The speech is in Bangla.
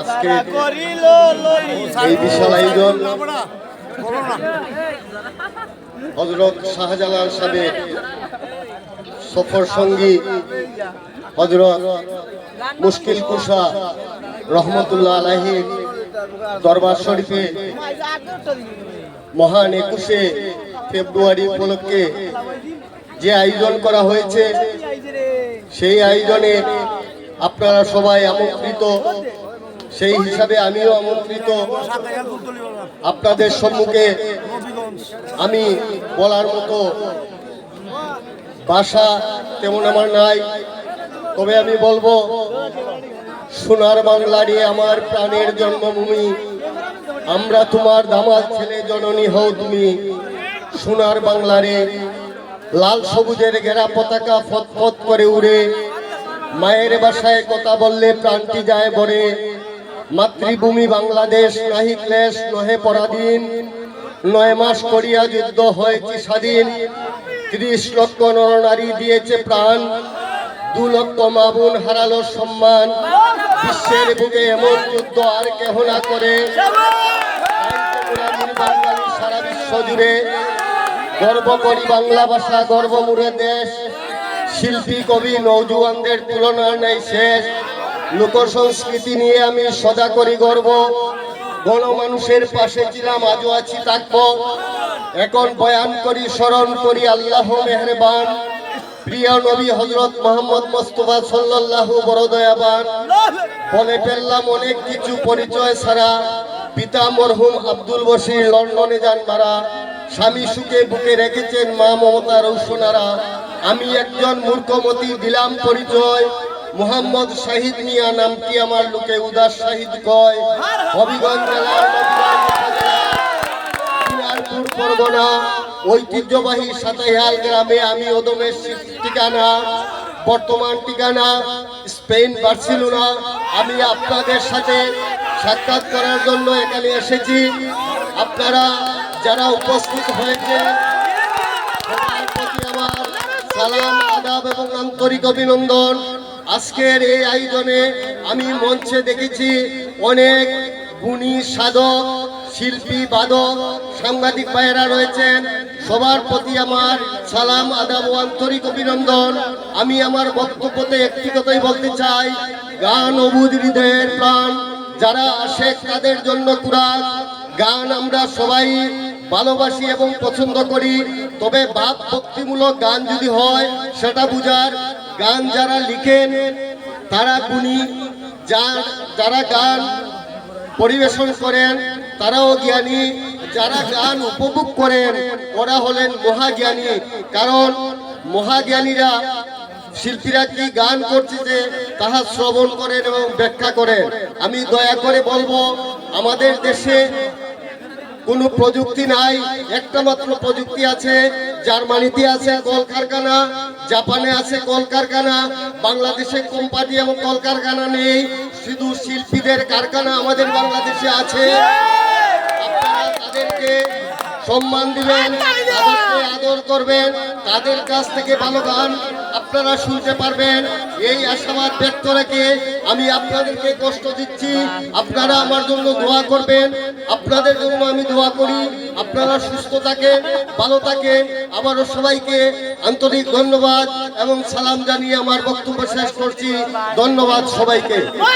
আজকে এই বিশাল আয়োজন। হজরত শাহজালাল সাহেব সফর সঙ্গী হজরত মুশকিল কুষা রহমতুল্লাহ আলাহি দরবার শরীফে মহান একুশে ফেব্রুয়ারি উপলক্ষে যে আয়োজন করা হয়েছে সেই আয়োজনে আপনারা সবাই আমন্ত্রিত। সেই হিসাবে আমিও আমন্ত্রিত। আপনাদের সম্মুখে আমি বলার মতো ভাষা তেমন আমার নাই। তবে আমি বলব, সোনার বাংলারই আমার প্রাণের জন্মভূমি। আমরা তোমার দামাল ছেলে জননী হও তুমি। সোনার বাংলারে লাল সবুজের ঘেরা পতাকা ফতফত করে উড়ে। মায়ের বাসায় কথা বললে প্রাণটি যায় বরে মাতৃভূমি বাংলাদেশ, নাহি ক্লেশ, নহে পরাধীন। নয় মাস করিয়া যুদ্ধ হয়েছে স্বাধীন। ত্রিশ লক্ষ নরনারী দিয়েছে প্রাণ। দু লক্ষ মাবুন হারালো সম্মান। বিশ্বের বুকে এমন যুদ্ধ আর কেহ না করে। সারা বিশ্ব জুড়ে গর্ব করি বাংলা ভাষা, গর্ব মুড়ে দেশ। শিল্পী, কবি নৌজুয়ানদের তুলনা নেই শেষ। লোক সংস্কৃতি নিয়ে আমি সদা করি গর্ব। গণমানুষের পাশে ছিলাম, আজও আছি, থাকব। এখন বয়ান করি, স্মরণ করি, আল্লাহ মেহরবান। প্রিয় নবী হজরত মোহাম্মদ মোস্তফা সাল্লাল্লাহু বড় দয়াবান বলে ফেললাম অনেক কিছু পরিচয় ছাড়া। পিতা মরহুম আব্দুল বসির লন্ডনে যান মারা স্বামী সুখে বুকে রেখেছেন মা মমতা রৌসনারা আমি একজন মূর্খমতি, দিলাম পরিচয়। মোহাম্মদ শাহিদ মিয়া নাম কি আমার লোকে উদাস শাহিদ কয়? হবিগঞ্জ পরগনা। ঐতিহ্যবাহী সাতাইহাল গ্রামে আমি ওদমের ঠিকানা। বর্তমান ঠিকানা স্পেন বার্সিলোনা। আমি আপনাদের সাথে সাক্ষাৎ করার জন্য এখানে এসেছি। আপনারা যারা উপস্থিত হয়েছে আমার সালাম, আদাব এবং আন্তরিক অভিনন্দন। আজকের এই আয়োজনে আমি মঞ্চে দেখেছি অনেক গুণী সাধক, শিল্পী, বাদক, সাংবাদিক ভাইয়েরা রয়েছেন। সবার প্রতি আমার সালাম, আদাব ও আন্তরিক অভিনন্দন। আমি আমার বক্তব্যতে একটি কথাই বলতে চাই, গান অবুধ হৃদয়ের প্রাণ। যারা আসে তাদের জন্য কুরাত গান আমরা সবাই ভালোবাসি এবং পছন্দ করি। তবে বাপ ভক্তিমূলক গান যদি হয়, সেটা বুঝার গান যারা লিখেন, তারা গুণী যারা গান পরিবেশন করেন, তারাও জ্ঞানী। যারা গান উপভোগ করেন, ওরা হলেন মহাজ্ঞানী। কারণ মহাজ্ঞানীরা শিল্পীরা কি গান করছে যে তাহা শ্রবণ করেন এবং ব্যাখ্যা করেন? আমি দয়া করে বলব, আমাদের দেশে কোনো প্রযুক্তি নাই। একটা মাত্র প্রযুক্তি আছে, জার্মানিতে আছে কলকারখানা, জাপানে আছে কলকারখানা, বাংলাদেশে কোম্পানি এবং কলকারখানা নেই। শুধু শিল্পীদের কারখানা আমাদের বাংলাদেশে আছে। আপনারা তাদেরকে সম্মান দিবেন করবেন, তাদের কাছ থেকে ভালো গান আপনারা শুনতে পারবেন। এই আশাবাদ ব্যক্ত রেখে আমি আপনাদেরকে কষ্ট দিচ্ছি। আপনারা আমার জন্য দোয়া করবেন। আপনাদের জন্য আমি দোয়া করি। আপনারা সুস্থ থাকেন, ভালো থাকেন। আবারও সবাইকে আন্তরিক ধন্যবাদ এবং সালাম জানিয়ে আমার বক্তব্য শেষ করছি। ধন্যবাদ সবাইকে।